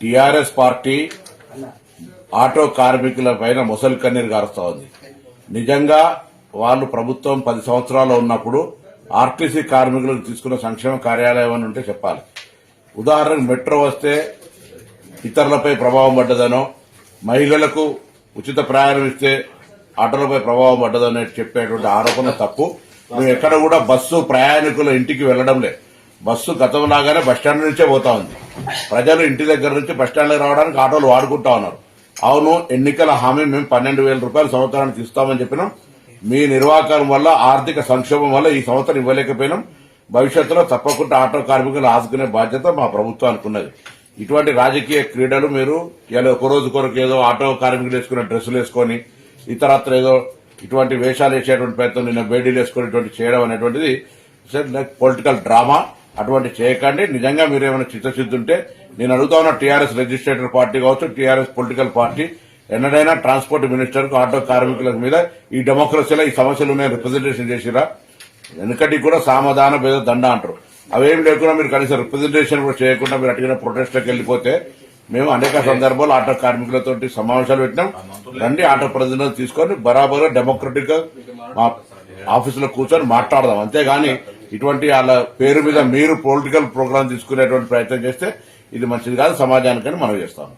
TRS party auto కార్మికుల పైన ముసలి కన్నీరు గారుస్తా ఉంది. నిజంగా వాళ్ళు ప్రభుత్వం పది సంవత్సరాలు ఉన్నప్పుడు ఆర్టీసీ కార్మికులకు తీసుకున్న సంక్షేమ కార్యాలయం అని ఉంటే చెప్పాలి. ఉదాహరణకు మెట్రో వస్తే ఇతరులపై ప్రభావం పడ్డదనో మహిళలకు ఉచిత ప్రయాణం ఇస్తే ఆటోలపై ప్రభావం పడ్డదనే చెప్పేటువంటి ఆరోపణ తప్పు. మేము ఎక్కడ కూడా బస్సు ప్రయాణికుల ఇంటికి వెళ్ళడం లేదు. బస్సు గతంలాగానే బస్టాండ్ నుంచే పోతా ఉంది. ప్రజలు ఇంటి దగ్గర నుంచి బస్టాండ్కి రావడానికి ఆటోలు వాడుకుంటా ఉన్నారు. అవును ఎన్నికల హామీ మేము పన్నెండు వేల రూపాయలు సంవత్సరానికి ఇస్తామని చెప్పినాం. మీ నిర్వాహకం వల్ల ఆర్థిక సంక్షోభం వల్ల ఈ సంవత్సరం ఇవ్వలేకపోయినాం. భవిష్యత్తులో తప్పకుండా ఆటో కార్మికులు ఆదుకునే బాధ్యత మా ప్రభుత్వానికి ఉన్నది. ఇటువంటి రాజకీయ క్రీడలు మీరు ఇలా ఒక రోజు కొరకు ఏదో ఆటో కార్మికులు వేసుకునే డ్రెస్సులు వేసుకొని ఇతరత్ర ఏదో ఇటువంటి వేషాలు వేసేటువంటి ప్రయత్నం నిన్న బేడీలు వేసుకునేటువంటి చేయడం అనేటువంటిది పొలిటికల్ డ్రామా. అటువంటి చేయకండి. నిజంగా మీరు ఏమైనా చిత్తశుద్ధి ఉంటే నేను అడుగుతా ఉన్న టీఆర్ఎస్ రిజిస్ట్రేటర్ పార్టీ కావచ్చు టీఆర్ఎస్ పొలిటికల్ పార్టీ ఎన్నడైనా ట్రాన్స్పోర్ట్ మినిస్టర్కు ఆటో కార్మికుల మీద ఈ డెమోక్రసీలో ఈ సమస్యలు ఉన్నాయి రిప్రజెంటేషన్ చేసిరా? వెనకటి కూడా సామధాన భేద దండ అంటారు. అవేం లేకుండా మీరు కనీసం రిప్రజెంటేషన్ కూడా చేయకుండా మీరు అటుగా ప్రొటెస్ట్లకు వెళ్ళిపోతే మేము అనేక సందర్భాలు ఆటో కార్మికులతో సమావేశాలు పెట్టినాం. రండి ఆటో ప్రతినిధులు తీసుకొని బరాబర్ డెమోక్రటిక్గా మా ఆఫీసులో కూర్చొని మాట్లాడదాం. అంతేగాని ఇటువంటి వాళ్ళ పేరు మీద మీరు పొలిటికల్ ప్రోగ్రామ్ తీసుకునేటువంటి ప్రయత్నం చేస్తే ఇది మంచిది కాదు సమాజానికని మనం చేస్తాం